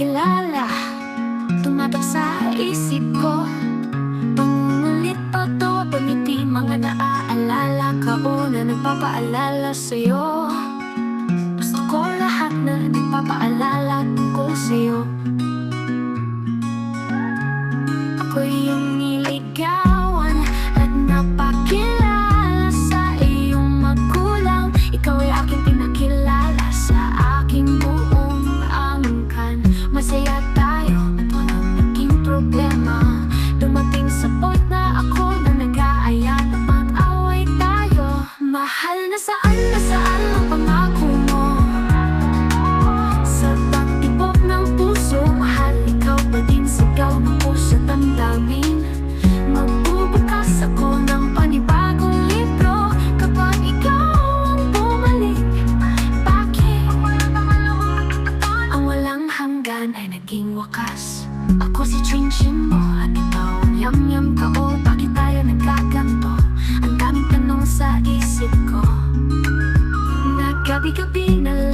kilala. Tumatak sa isip ko. Pangungulit pa to Pamiti mga naaalala. Kao na nagpapaalala sa'yo. Gusto ko lahat na nagpapaalala Tungkol sa'yo. Ako'y yung niligaw. Mahal na saan na saan ang pangako mo? Sa pagtibok ng puso Mahal ikaw pa din sigaw ng puso damdamin. Magbubukas ako ng panibagong libro. Kapag ikaw ang bumalik Bakit? Ang walang hanggan ay naging wakas. Ako si Chin Chin mo at ikaw gabi-gabi na